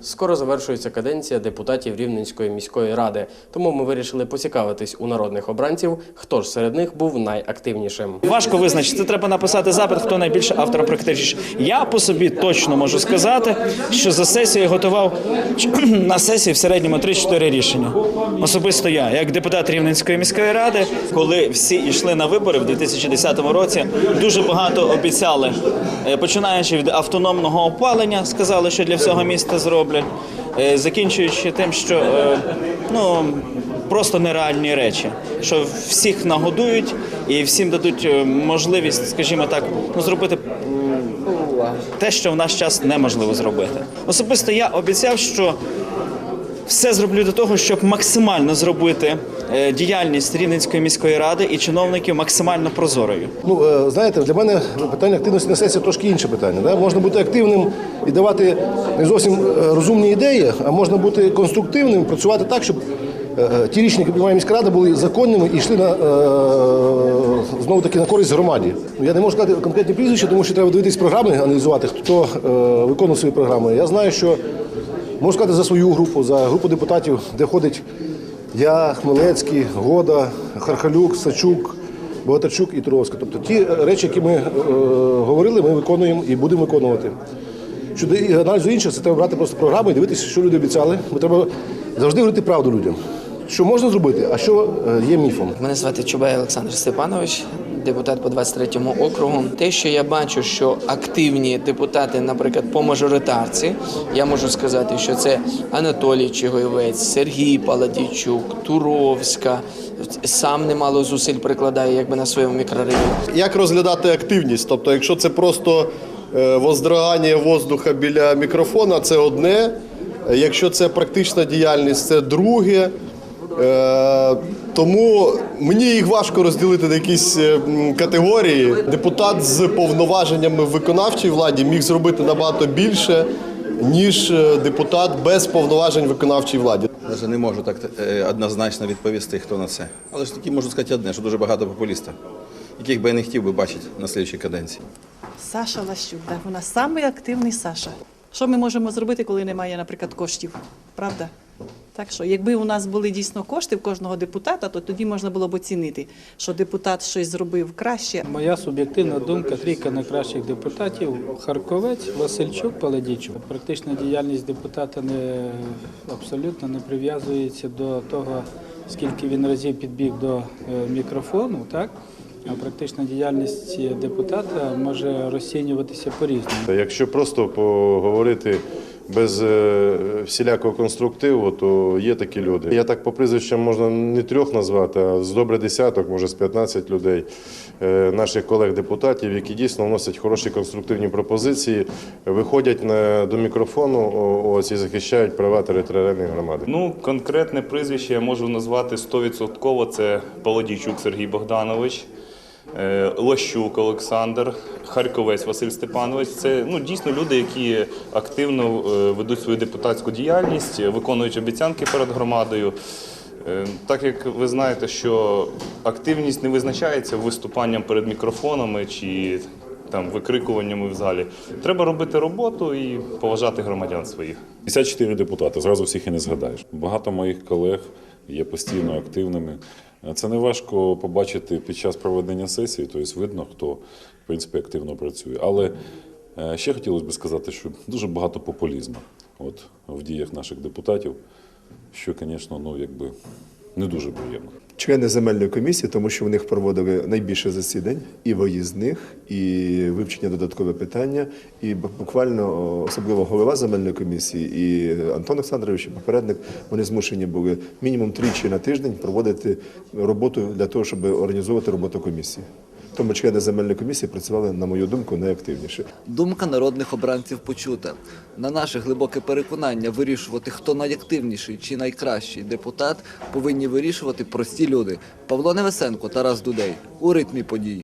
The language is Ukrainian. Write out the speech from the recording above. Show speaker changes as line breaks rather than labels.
Скоро завершується каденція депутатів Рівненської міської ради, тому ми вирішили поцікавитись у народних обранців, хто ж серед них був найактивнішим.
Важко визначити. Треба написати запит, хто найбільше автор практичніше. Я по собі точно можу сказати, що за сесію готував на сесії в середньому 3-4 рішення. Особисто я, як депутат Рівненської міської ради, коли всі йшли на вибори в 2010 році, дуже багато обіцяли, Е, починаючи від автономного опалення, сказали, що для всього міста зроблять, е, закінчуючи тим, що е, ну. Просто нереальні речі, що всіх нагодують і всім дадуть е, можливість, скажімо так, ну зробити те, що в наш час неможливо зробити. Особисто я обіцяв, що все зроблю для того, щоб максимально зробити е, діяльність Рівненської міської ради і чиновників максимально прозорою.
Ну, е, знаєте, для мене питання активності на сесії трошки інше питання. Да? Можна бути активним і давати не зовсім е, розумні ідеї, а можна бути конструктивним, працювати так, щоб ті рішення, які приймає міська рада, були законними і йшли на знову таки на користь громаді. Ну, Я не можу сказати конкретні прізвища, тому що треба дивитись програми, аналізувати, хто виконує свої програми. Я знаю, що можу сказати за свою групу, за групу депутатів, де ходить я, Хмелецький, Года, Хархалюк, Сачук. Богатарчук і Туровська. Тобто ті е, речі, які ми е, говорили, ми виконуємо і будемо виконувати. Щодо аналізу інших, це треба брати просто програму і дивитися, що люди обіцяли. Бо треба завжди говорити правду людям. Що можна зробити, а що е, є міфом.
Мене звати Чубай Олександр Степанович, депутат по 23-му округу. Те, що я бачу, що активні депутати, наприклад, по мажоритарці, я можу сказати, що це Анатолій Чигоєвець, Сергій Паладійчук, Туровська. Сам немало зусиль прикладає якби на своєму мікрорайоні.
Як розглядати активність? Тобто, якщо це просто е, воздрагання воздуха біля мікрофона, це одне. Якщо це практична діяльність, це друге. Е, Тому мені їх важко розділити на якісь е, категорії. Депутат з повноваженнями в виконавчій владі міг зробити набагато більше, ніж е, депутат без повноважень в виконавчій владі.
Навіть не можу так однозначно відповісти, хто на це. Але ж таки можу сказати одне, що дуже багато популістів, яких би я не хотів би бачити на слідчій каденції.
Саша Лащук, так, вона самий активний Саша. Що ми можемо зробити, коли немає, наприклад, коштів? Правда? Так що, якби у нас були дійсно кошти в кожного депутата, то тоді можна було б оцінити, що депутат щось зробив краще.
Моя суб'єктивна думка трійка найкращих депутатів Харковець, Васильчук, Паладійчук. Практична діяльність депутата не абсолютно не прив'язується до того, скільки він разів підбіг до е, мікрофону, так? А практична діяльність депутата може розцінюватися по-різному.
Якщо просто поговорити без е, всілякого конструктиву, то є такі люди. Я так по прізвищам можна не трьох назвати, а з добре десяток, може з 15 людей, е, наших колег-депутатів, які дійсно вносять хороші конструктивні пропозиції, виходять до мікрофону ось, і захищають права територіальної громади.
Ну, конкретне прізвище я можу назвати 100%. Це Паладійчук Сергій Богданович, Лощук Олександр, Харковець Василь Степанович. Це ну, дійсно люди, які активно е, ведуть свою депутатську діяльність, виконують обіцянки перед громадою. Е, Так як ви знаєте, що активність не визначається виступанням перед мікрофонами чи там викрикуваннями в залі. Треба робити роботу і поважати громадян своїх.
54 депутати, зразу всіх і не згадаєш. Багато моїх колег є постійно активними. Це не важко побачити під час проведення сесії, тобто видно, хто в принципі активно працює. Але е, ще хотілося б сказати, що дуже багато популізму от, в діях наших депутатів, що, звісно, ну, якби не дуже приємно.
Члени земельної комісії, тому що в них проводили найбільше засідань і виїзних, і вивчення додаткове питання. І буквально особливо голова земельної комісії і Антон Олександрович, і попередник, вони змушені були мінімум тричі на тиждень проводити роботу для того, щоб організовувати роботу комісії. Тому члени земельної комісії працювали, на мою думку, найактивніше.
Думка народних обранців почута. На наше глибоке переконання вирішувати, хто найактивніший чи найкращий депутат, повинні вирішувати прості люди. Павло Невесенко, Тарас Дудей у ритмі подій.